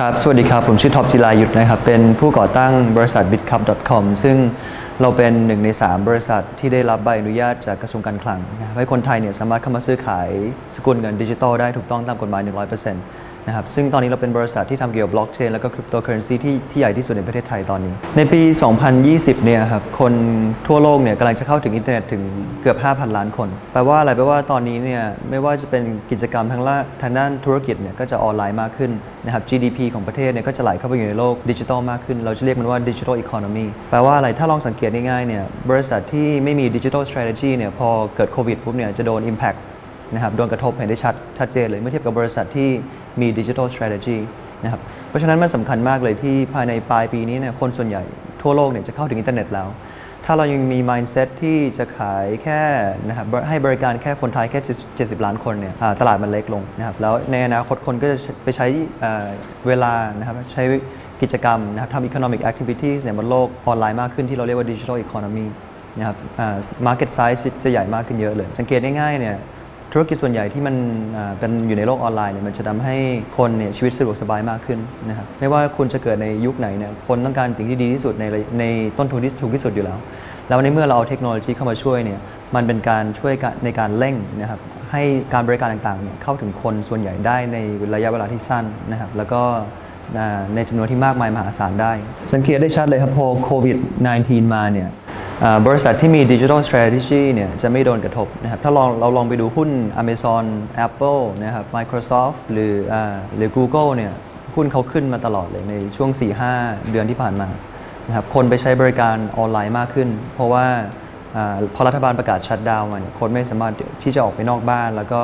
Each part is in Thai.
ครับ สวัสดีครับ ผมชื่อท็อปจิรายุทธนะครับ เป็นผู้ก่อตั้งบริษัท bitcup.com ซึ่งเราเป็นหนึ่งใน 3 บริษัทที่ได้รับใบอนุญาตจากกระทรวงการคลังให้คนไทยเนี่ยสามารถเข้ามาซื้อขายสกุลเงินดิจิทัลได้ถูกต้องตามกฎหมาย 100% นะครับซึ่งตอนนี้เราเป็นบริษัทที่ทำเกี่ยวกับบล็อกเชนแล้วก็คริปโตเคอเรนซีที่ที่ใหญ่ที่สุดในประเทศไทยตอนนี้ ในปี 2020 เนี่ยครับคนทั่วโลกเนี่ยกำลังจะเข้าถึงอินเทอร์เน็ตถึงเกือบ 5,000 ล้านคน แปลว่าอะไรแปลว่าตอนนี้เนี่ยไม่ว่าจะเป็นกิจกรรมทางละทางด้านธุรกิจเนี่ยก็จะออนไลน์มากขึ้นนะครับ GDP ของประเทศเนี่ยก็จะไหลเข้าไปอยู่ในโลกดิจิทัลมากขึ้น เราจะเรียกมันว่าดิจิทัลอีโคโนมีแปลว่าอะไรถ้าลองสังเกตง่ายๆเนี่ยบริษัทที่ไม่มีดิจิทัล strategy เนี่ยพอเกิดโควิดปุ๊บเนี่ยจะโดน impact นะครับโดนกระทบเห็นได้ชัดชัดเจนเลยเมื่อเทียบกับบริษัทที่ มีดิจิทัล strategy นะครับเพราะฉะนั้นมันสำคัญมากเลยที่ภายในปลายปีนี้เนี่ยคนส่วนใหญ่ทั่วโลกเนี่ยจะเข้าถึงอินเทอร์เน็ตแล้ว ถ้าเรายังมี mindset ที่จะขายแค่นะครับให้บริการแค่คนไทยแค่ 70 ล้านคนเนี่ยตลาดมันเล็กลงนะครับแล้วในอนาคตคนก็จะไปใช้เวลานะครับใช้กิจกรรมนะครับทำ economic activities เนี่ยบนโลกออนไลน์มากขึ้นที่เราเรียกว่า digital economy นะครับอ่า market size จะใหญ่มากขึ้นเยอะเลย สังเกตง่ายๆเนี่ย ธุรกิจส่วนใหญ่ที่มันเป็นอยู่ในโลกออนไลน์เนี่ยมันจะทำให้คนเนี่ยชีวิตสะดวกสบายมากขึ้นนะครับไม่ว่าคุณจะเกิดในยุคไหนเนี่ยคนต้องการสิ่งที่ดีที่สุดในในต้นทุนที่ถูกที่สุดอยู่แล้ว แล้วในเมื่อเราเอาเทคโนโลยีเข้ามาช่วยเนี่ยมันเป็นการช่วยในการเร่งนะครับให้การบริการต่างๆเนี่ยเข้าถึงคนส่วนใหญ่ได้ในระยะเวลาที่สั้นนะครับแล้วก็ในจำนวนที่มากมายมหาศาลได้ สังเกตได้ชัดเลยครับพอโควิด -19 มาเนี่ย บริษัทที่มี Digital Strategy เนี่ยจะไม่โดนกระทบนะครับถ้าลองเราลองไปดูหุ้น Amazon Apple นะครับ Microsoft หรืออหรือ Google เนี่ยหุ้นเขาขึ้นมาตลอดเลยในช่วง 4-5 เดือนที่ผ่านมานะครับคนไปใช้บริการออนไลน์มากขึ้น เพราะว่าอพอรัฐบาลประกาศชัดดาวน์มาเนี่ยคนไม่สามารถที่จะออกไปนอกบ้าน แล้วก็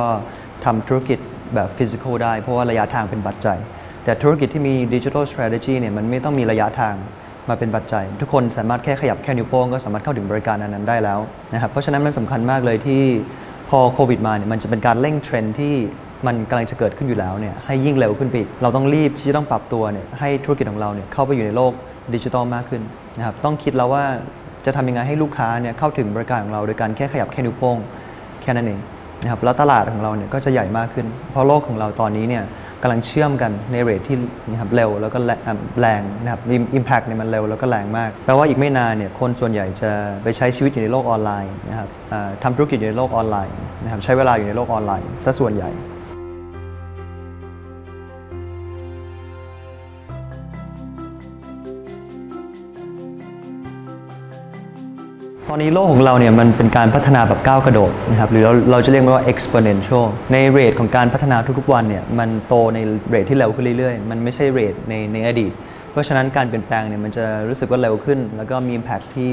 ทำธุรกิจแบบฟิสิกอลได้ เพราะว่าระยะทางเป็นปัจจัย แต่ธุรกิจที่มี Digital Strategy เนี่ยมันไม่ต้องมีระยะทาง มาเป็นปัจจัย ทุกคนสามารถแค่ขยับแค่นิ้วโป้งก็สามารถเข้าถึงบริการอันนั้นได้แล้วนะครับเพราะฉะนั้นมันสำคัญมากเลยที่พอโควิดมาเนี่ยมันจะเป็นการเร่งเทรนที่มันกำลังจะเกิดขึ้นอยู่แล้วเนี่ยให้ยิ่งเร็วขึ้นไปอีก เราต้องรีบที่จะต้องปรับตัวเนี่ยให้ธุรกิจของเราเนี่ยเข้าไปอยู่ในโลกดิจิทัลมากขึ้นนะครับต้องคิดแล้วว่าจะทำยังไงให้ลูกค้าเนี่ยเข้าถึงบริการของเราโดยการแค่ขยับแค่นิ้วโป้งแค่นั้นเองนะครับแล้วตลาดของเราเนี่ยก็จะใหญ่มากขึ้น เพราะโลกของเราตอนนี้เนี่ย กำลังเชื่อมกันในเรทที่นะครับเร็วแล้วก็แรงอะแรงนะครับอิมแพกเนี่ยมันเร็วแล้วก็แรงมากแปลว่าอีกไม่นานเนี่ยคนส่วนใหญ่จะไปใช้ชีวิตอยู่ในโลกออนไลน์นะครับทำธุรกิจอยู่ในโลกออนไลน์นะครับใช้เวลาอยู่ในโลกออนไลน์ซะส่วนใหญ่ ตอนนี้โลกของเราเนี่ยมันเป็นการพัฒนาแบบก้าวกระโดดนะครับหรือเราเราจะเรียกมันว่า exponential ในเรทของการพัฒนาทุกๆวันเนี่ยมันโตในเรทที่เร็วขึ้นเรื่อยๆ มันไม่ใช่เรทในในอดีต เพราะฉะนั้นการเปลี่ยนแปลงเนี่ยมันจะรู้สึกว่าเร็วขึ้น แล้วก็มี impact ที่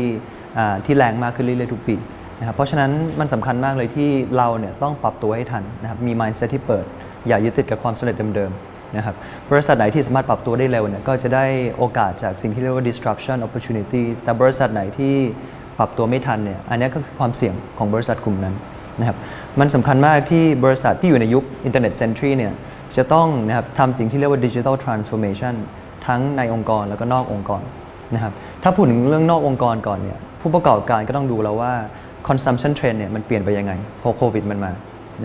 อ่าที่แรงมากขึ้นเรื่อยๆทุกปีนะครับเพราะฉะนั้นมันสำคัญมากเลยที่เราเนี่ยต้องปรับตัวให้ทันนะครับมี mindset ที่เปิด อย่ายึดติดกับความสำเร็จเดิมๆนะครับบริษัทไหนที่สามารถปรับตัวได้เร็วเนี่ยก็จะได้โอกาสจากสิ่งที่เรียกว่า disruption opportunity แต่บริษัทไหนที่ ปรับตัวไม่ทันเนี่ยอันนี้ก็คือความเสี่ยงของบริษัทกลุ่มนั้นนะครับมันสำคัญมากที่บริษัทที่อยู่ในยุคอินเทอร์เน็ตเซนทรีเนี่ยจะต้องนะครับทำสิ่งที่เรียกว่าดิจิทัลทรานส์ฟอร์เมชันทั้งในองค์กรแล้วก็นอกองค์กรนะครับถ้าพูดถึงเรื่องนอกองค์กรก่อนเนี่ยผู้ประกอบการก็ต้องดูแล้วว่า consumption trend เนี่ยมันเปลี่ยนไปยังไงพอโควิดมันมา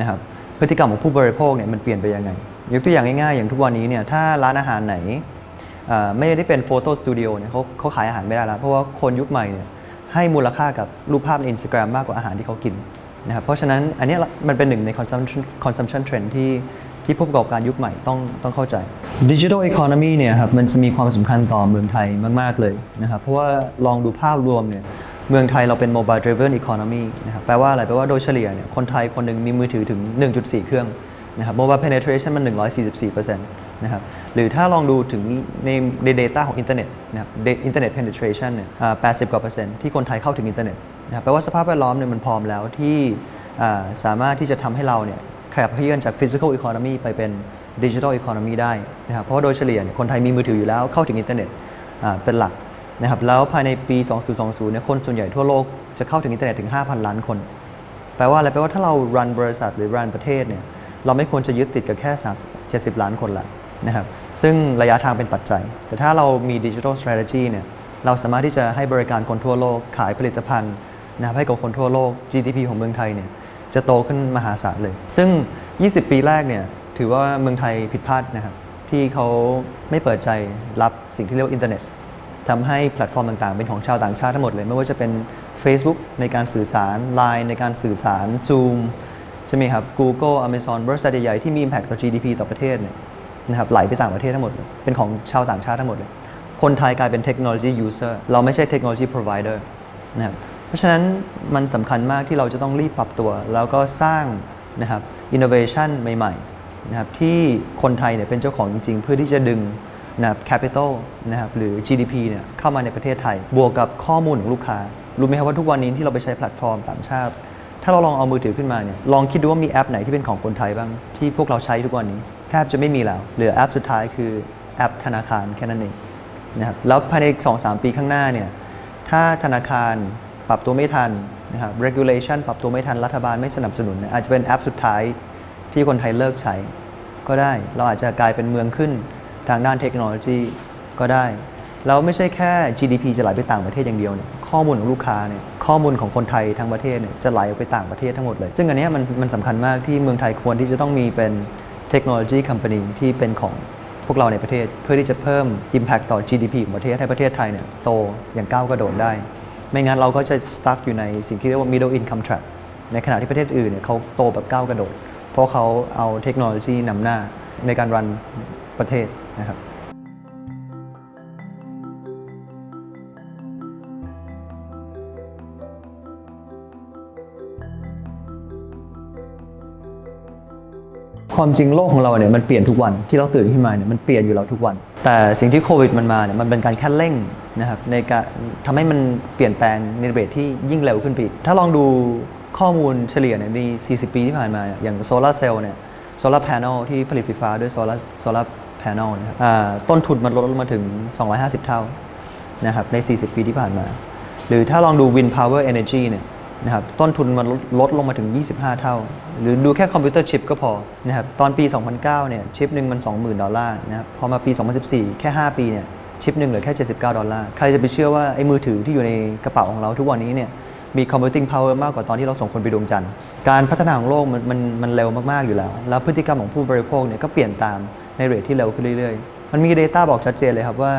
นะครับพฤติกรรมของผู้บริโภคเนี่ยมันเปลี่ยนไปยังไง ยกตัวอย่างง่ายๆ อย่างทุกวันนี้เนี่ยถ้าร้านอาหารไหนไม่ได้เป็นโฟโต้สตูดิโอเนี่ยเขาเขาขายอาหารไม่ได้แล้วเพราะว่าคนยุคใหม่เนี่ย ให้มูลค่ากับรูปภาพใน Instagram มากกว่าอาหารที่เขากินนะครับเพราะฉะนั้นอันนี้มันเป็นหนึ่งใน consumption consumption trend ที่ที่ผู้ประกอบการยุคใหม่ต้องต้องเข้าใจ Digital Economy เนี่ยครับมันจะมีความสำคัญต่อเมืองไทยมาก ๆ เลยนะครับเพราะว่าลองดูภาพรวมเนี่ยเมืองไทยเราเป็น mobile driven economy นะครับแปลว่าอะไรแปลว่าโดยเฉลี่ยเนี่ยคนไทยคนหนึ่งมีมือถือถึง 1.4 เครื่องนะครับ mobile penetration มัน 144%นะครับหรือถ้าลองดูถึงในใน data ของอินเทอร์เน็ตนะครับ da- internet penetration เนี่ยอ่า80กว่าเปอร์เซ็นต์ที่คนไทยเข้าถึงอินเทอร์เน็ตนะครับแปลว่าสภาพแวดล้อมเนี่ยมันพร้อมแล้วที่สามารถที่จะทำให้เราเนี่ยขยับเขยื่อนจาก physical economy ไปเป็น digital economy ได้นะครับเพราะว่าโดยเฉลี่ยเนี่ยคนไทยมีมือถืออยู่แล้วเข้าถึงอินเทอร์เน็ตเป็นหลักนะครับแล้วภายในปี 2020 เนี่ยคนส่วนใหญ่ทั่วโลกจะเข้าถึงอินเทอร์เน็ตถึง 5,000 ล้านคน แปลว่าอะไรแปลว่าถ้าเรา run บริษัทหรือ run ประเทศเนี่ยเราไม่ควรจะยึดติดกับแค่ 3 70 ล้านคนละ นะครับซึ่งระยะทางเป็นปัจจัย แต่ถ้าเรามี digital strategy เนี่ยเราสามารถที่จะให้บริการคนทั่วโลกขายผลิตภัณฑ์นะครับให้กับคนทั่วโลก GDP ของเมืองไทยเนี่ยจะโตขึ้นมหาศาลเลย ซึ่ง 20 ปีแรกเนี่ยถือว่าเมืองไทยผิดพลาดนะครับทที่เขาไม่เปิดใจรับสิ่งที่เรียกว่าอินเทอร์เน็ตทำให้แพลตฟอร์มต่างๆ เป็นของชาวต่างชาติทั้งหมดเลย ไม่ว่าจะเป็น Facebook ในการสื่อสาร Line ในการสื่อสาร Zoom ใช่ไหมครับ Google Amazon บริษัทใหญ่ๆที่มี impact ต่อ GDP ต่อประเทศเนี่ย นะครับไหลไปต่างประเทศทั้งหมด เป็นของชาวต่างชาติทั้งหมดเลย คนไทยกลายเป็น technology user เราไม่ใช่ technology provider นะครับเพราะฉะนั้นมันสำคัญมากที่เราจะต้องรีบปรับตัว แล้วก็สร้างนะครับ innovation ใหม่ๆนะครับที่คนไทยเนี่ยเป็นเจ้าของจริง ๆ เพื่อที่จะดึงนะครับ capital นะครับหรือ GDP เนี่ยเข้ามาในประเทศไทย บวกกับข้อมูลของลูกค้า รู้ไหมครับว่าทุกวันนี้ที่เราไปใช้แพลตฟอร์มต่างชาติถ้าเราลองเอามือถือขึ้นมาเนี่ยลองคิดดูว่ามีแอปไหนที่เป็นของคนไทยบ้างที่พวกเราใช้ทุกวันนี้ แทบจะไม่มีแล้ว เหลือแอปสุดท้ายคือแอปธนาคารแค่นั้นเองนะครับแล้วภายในสองสามปีข้างหน้าเนี่ยถ้าธนาคารปรับตัวไม่ทันนะครับ regulation ปรับตัวไม่ทันรัฐบาลไม่สนับสนุน อาจจะเป็นแอปสุดท้ายที่คนไทยเลิกใช้ ก็ได้เราอาจจะกลายเป็นเมืองขึ้นทางด้านเทคโนโลยีก็ได้แล้วไม่ใช่แค่ GDP จะไหลไปต่างประเทศอย่างเดียวเนี่ยข้อมูลของลูกค้าเนี่ยข้อมูลของคนไทยทั้งประเทศเนี่ยจะไหลออกไปต่างประเทศทั้งหมดเลย ซึ่งอันนี้มันมันสำคัญมากที่เมืองไทยควรที่จะต้องมีเป็น เทคโนโลยีคัมปานีที่เป็นของพวกเราในประเทศ เพื่อที่จะเพิ่ม Impact ต่อ GDP ของประเทศให้ประเทศไทยเนี่ยโตอย่างก้าวกระโดดได้ ไม่งั้นเราก็จะ stuck อยู่ในสิ่งที่เรียกว่า middle income trap ในขณะที่ประเทศอื่นเนี่ยเขาโตแบบก้าวกระโดด เพราะเขาเอาเทคโนโลยีนำหน้าในการรันประเทศนะครับ ความจริงโลกของเราเนี่ยมันเปลี่ยนทุกวันที่เราตื่นขึ้นมาเนี่ยมันเปลี่ยนอยู่แล้วทุกวัน แต่สิ่งที่โควิดมันมาเนี่ยมันเป็นการแค่เร่งนะครับในการทำให้มันเปลี่ยนแปลงในเรทที่ยิ่งเร็วขึ้นไปอีกถ้าลองดูข้อมูลเฉลี่ยเนี่ยใน 40 ปีที่ผ่านมาอย่างโซลาร์เซลล์เนี่ยโซลาร์แผงที่ผลิตไฟฟ้าด้วยโซลาร์โซลาร์แผงนะครับต้นทุนมันลดลงมาถึง 250 เท่านะครับใน 40 ปีที่ผ่านมา หรือถ้าลองดู Wind Power Energy เนี่ย นะครับต้นทุนมันลดลดลงมาถึง 25 เท่า หรือดูแค่คอมพิวเตอร์ชิปก็พอนะครับตอนปี 2009 เนี่ยชิปหนึ่งมัน 20,000 ดอลลาร์นะครับพอมาปี 2014 แค่ 5 ปีเนี่ยชิปหนึ่งเหลือแค่ 79 ดอลลาร์ ใครจะไปเชื่อว่าไอ้มือถือที่อยู่ในกระเป๋าของเราทุกวันนี้เนี่ยมี computing power มากกว่าตอนที่เราส่งคนไปดวงจันทร์ การพัฒนาของโลกมันมันมันเร็วมากๆอยู่แล้ว แล้วพฤติกรรมของผู้บริโภคเนี่ยก็เปลี่ยนตามในเรทที่เร็วขึ้นเรื่อยๆ มันมี Data บอกชัดเจนเลยครับว่า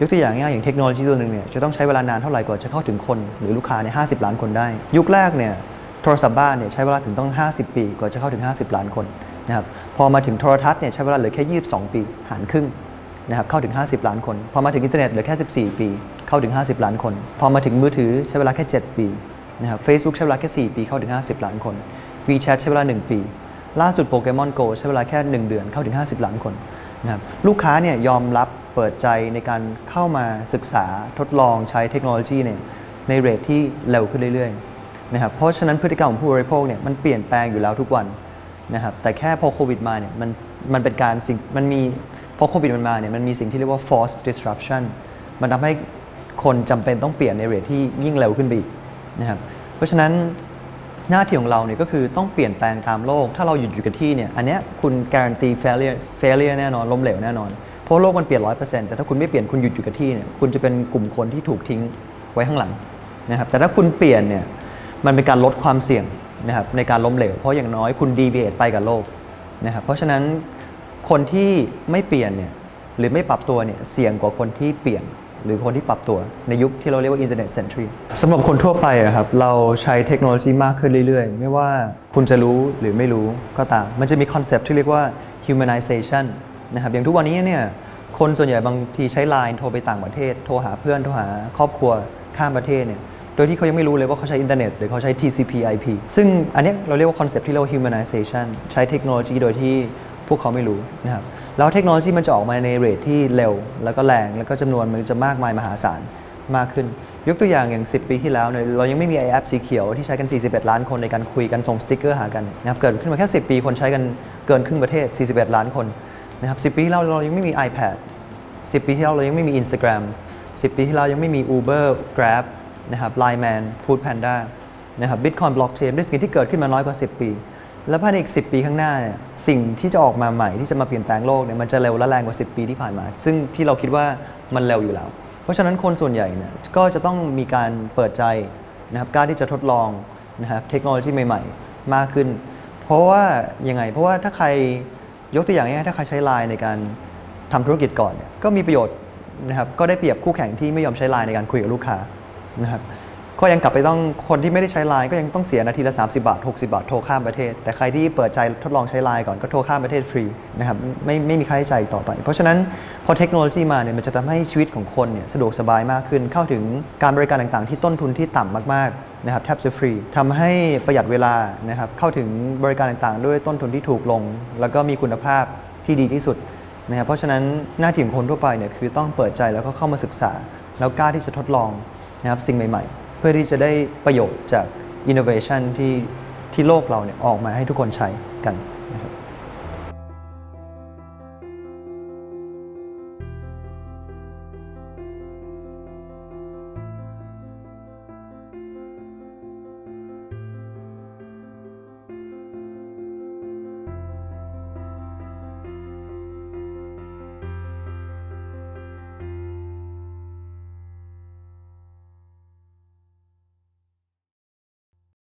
ยกตัวอย่างง่ายอย่างเทคโนโลยีตัวหนึ่งเนี่ยจะต้องใช้เวลานานเท่าไหร่กว่าจะเข้าถึงคน หรือลูกค้าเนี่ย50 ล้านคนได้ ยุคแรกเนี่ยโทรศัพท์บ้านเนี่ยใช้เวลาถึงต้อง 50 ปีกว่าจะเข้าถึง 50 ล้านคนนะครับพอมาถึงโทรทัศน์เนี่ยใช้เวลาเหลือแค่ 22 ปีหารครึ่งนะครับเข้าถึง 50 ล้านคน พอมาถึงอินเทอร์เน็ตเหลือแค่ 14 ปี เข้าถึง 50 ล้านคน พอมาถึงมือถือใช้เวลาแค่ 7 ปีนะครับ Facebook ใช้เวลาแค่ 4 ปีเข้าถึง 50 ล้านคน WeChat ใช้เวลา 1 ปี ล่าสุดโปเกมอนโกใช้เวลาแค่ 1 เดือนเข้าถึง 50 ล้านคนนะครับลูกค้าเนี่ยยอมรับ เปิดใจในการเข้ามาศึกษาทดลองใช้เทคโนโลยีเนี่ยในเรทที่เร็วขึ้นเรื่อยๆนะครับเพราะฉะนั้นพฤติกรรมของผู้บริโภคเนี่ยมันเปลี่ยนแปลงอยู่แล้วทุกวันนะครับแต่แค่พอโควิดมาเนี่ยมันมันเป็นการสิ่งมันมีพอโควิดมันมาเนี่ยมันมีสิ่งที่เรียกว่า forced disruption มันทำให้คนจำเป็นต้องเปลี่ยนในเรทที่ยิ่งเร็วขึ้นไปอีกนะครับเพราะฉะนั้นหน้าที่ของเราเนี่ยก็คือต้องเปลี่ยนแปลงตามโลก ถ้าเราหยุดอยู่กับที่เนี่ยอันเนี้ยคุณการันตี failure failure แน่นอนล้มเหลวแน่นอน เพราะโลกมันเปลี่ยนร้อยเปอร์เซ็นต์แต่ถ้าคุณไม่เปลี่ยนคุณหยุดอยู่กับที่เนี่ยคุณจะเป็นกลุ่มคนที่ถูกทิ้งไว้ข้างหลังนะครับแต่ถ้าคุณเปลี่ยนเนี่ยมันเป็นการลดความเสี่ยงนะครับในการล้มเหลว เพราะอย่างน้อยคุณ deviate ไปกับโลกนะครับเพราะฉะนั้นคนที่ไม่เปลี่ยนเนี่ยหรือไม่ปรับตัวเนี่ยเสี่ยงกว่าคนที่เปลี่ยนหรือคนที่ปรับตัวในยุคที่เราเรียกว่า Internet Century สำหรับคนทั่วไปอะครับเราใช้เทคโนโลยีมากขึ้นเรื่อยๆ ไม่ว่าคุณจะรู้หรือไม่รู้ก็ตาม มันจะมีคอนเซปต์ที่เรียกว่า humanization นะครับอย่างทุกวันนี้เนี่ยคนส่วนใหญ่บางทีใช้ Line โทรไปต่างประเทศ โทรหาเพื่อนโทรหาครอบครัวข้ามประเทศเนี่ยโดยที่เขายังไม่รู้เลยว่าเขาใช้อินเทอร์เน็ตหรือเขาใช้ TCP/IP ซึ่งอันนี้เราเรียกว่าคอนเซปต์ที่เรียกว่า humanization ใช้เทคโนโลยีโดยที่พวกเขาไม่รู้นะครับแล้วเทคโนโลยีมันจะออกมาในเรทที่เร็ว แล้วก็แรงแล้วก็จำนวนมันจะมากมายมหาศาลมากขึ้น ยกตัวอย่างอย่าง 10 ปีที่แล้วเนี่ยเรายังไม่มีไอแอปสีเขียวที่ใช้กัน 41 ล้านคนในการคุยกันส่งสติกเกอร์หากันนะครับเกิดขึ้นมาแค่ 10 ปีคนใช้กันเกินครึ่งประเทศ 41 ล้านคน นะครับ10ปีที่แล้วเรายังไม่มี iPad 10 ปีที่แล้วเรายังไม่มี Instagram 10 ปีที่แล้วยังไม่มี Uber Grab นะครับ Line Man Food Panda นะครับ Bitcoin Blockchain เป็นสิ่งที่เกิดขึ้นมาน้อยกว่า 10 ปี แล้วภายในอีก 10 ปีข้างหน้าเนี่ยสิ่งที่จะออกมาใหม่ที่จะมาเปลี่ยนแปลงโลกเนี่ยมันจะเร็วและแรงกว่า 10 ปีที่ผ่านมา ซึ่งที่เราคิดว่ามันเร็วอยู่แล้ว เพราะฉะนั้นคนส่วนใหญ่เนี่ยก็จะต้องมีการเปิดใจนะครับกล้าที่จะทดลองนะครับเทคโนโลยีใหม่ ๆ มากขึ้น เพราะว่ายังไงเพราะว่าถ้าใคร ยกตัวอย่างง่ายๆถ้าใครใช้ไลน์ในการทำธุรกิจก่อนเนี่ยก็มีประโยชน์นะครับก็ได้เปรียบคู่แข่งที่ไม่ยอมใช้ไลน์ในการคุยกับลูกค้านะครับ ก็ยังกลับไปต้องคนที่ไม่ได้ใช้ไลน์ก็ยังต้องเสียนาทีละ 30 บาท 60 บาทโทรข้ามประเทศ แต่ใครที่เปิดใจทดลองใช้ไลน์ก่อนก็โทรข้ามประเทศฟรีนะครับไม่ไม่มีค่าใช้จ่ายต่อไป เพราะฉะนั้นพอเทคโนโลยีมาเนี่ยมันจะทำให้ชีวิตของคนเนี่ยสะดวกสบายมากขึ้น เข้าถึงการบริการต่างๆ ที่ต้นทุนที่ต่ำมากๆนะครับแทบจะฟรีทำให้ประหยัดเวลานะครับเข้าถึงบริการต่างๆ ด้วยต้นทุนที่ถูกลง แล้วก็มีคุณภาพที่ดีที่สุดนะครับเพราะฉะนั้นหน้าที่ของคนทั่วไปเนี่ยคือต้องเปิดใจแล้วก็เข้ามาศึกษา แล้วกล้าที่จะทดลองนะครับสิ่งใหม่ ๆ พื่อที่จะได้ประโยชน์จาก innovation ที่ที่โลกเราเนี่ยออกมาให้ทุกคนใช้กัน